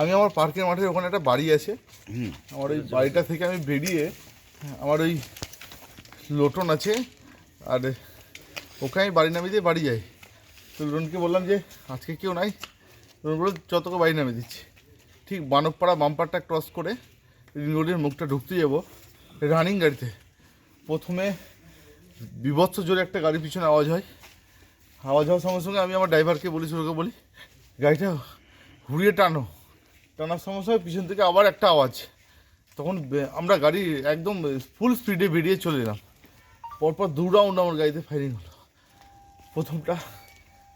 আমি আমার পার্কের মাঠের ওখানে একটা বাড়ি আছে। আমার ওই বাড়িটা থেকে আমি বেরিয়ে আমার ওই লোটন আছে আর ওখানে আমি বাড়ি নামিয়ে দিয়ে বাড়ি যাই। তো লোটনকে বললাম যে আজকে কেউ নাই। লোটন বলল যতকে বাড়ি নামিয়ে দিচ্ছি। ঠিক বানবপাড়া বাম্পারটা ক্রস করে রিং রোডের মুখটা ঢুকতে যাব রানিং গাড়িতে। প্রথমে বিভৎস জোরে একটা গাড়ির পিছনে আওয়াজ হয়। আওয়াজ হওয়ার সঙ্গে সঙ্গে আমি আমার ড্রাইভারকে বলি শুরুকে বলি গাড়িটা ঘুরিয়ে টানো। টানার সঙ্গে সঙ্গে পিছন থেকে আবার একটা আওয়াজ। তখন আমরা গাড়ি একদম ফুল স্পিডে বেরিয়ে চলে এলাম। পরপর দু রাউন্ড আমার গাড়িতে ফায়ারিং হলো। প্রথমটা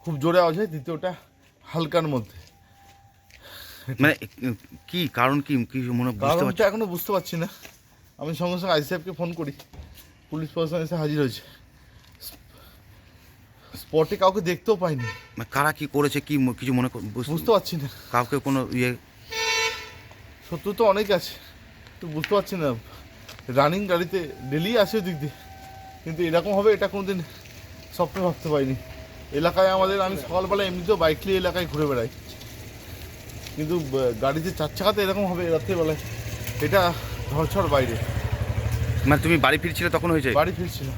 খুব জোরে আওয়াজ হয় দ্বিতীয়টা হালকার মধ্যে। মানে কি কারণ কি কি মনে বুঝতে কারণটা এখনও বুঝতে পারছি না। আমি সঙ্গে সঙ্গে আই সাহেবকে ফোন করি। পুলিশ প্রশাসন এসে হাজির হয়েছে। স্পটে কাউকে দেখতেও পাইনি। মানে কারা কি করেছে কি কিছু মনে বুঝতে পারছি না। কাউকে কোনো ইয়ে শত্রু তো অনেক আছে তো বুঝতে পারছি না। রানিং গাড়িতে ডেলি আসে দিক দিয়ে কিন্তু এরকম হবে এটা কোনোদিন স্বপ্নে ভাবতে পারিনি। এলাকায় আমাদের আমি সকালবেলা এমনিতেও বাইক নিয়ে এলাকায় ঘুরে বেড়াই। কিন্তু গাড়িতে চার চাকাতে এরকম হবে রাত্রিবেলায় এটা ধরছড় বাইরে। মানে তুমি বাড়ি ফিরছিলে তখন হয়েছে? বাড়ি ফিরছিলাম।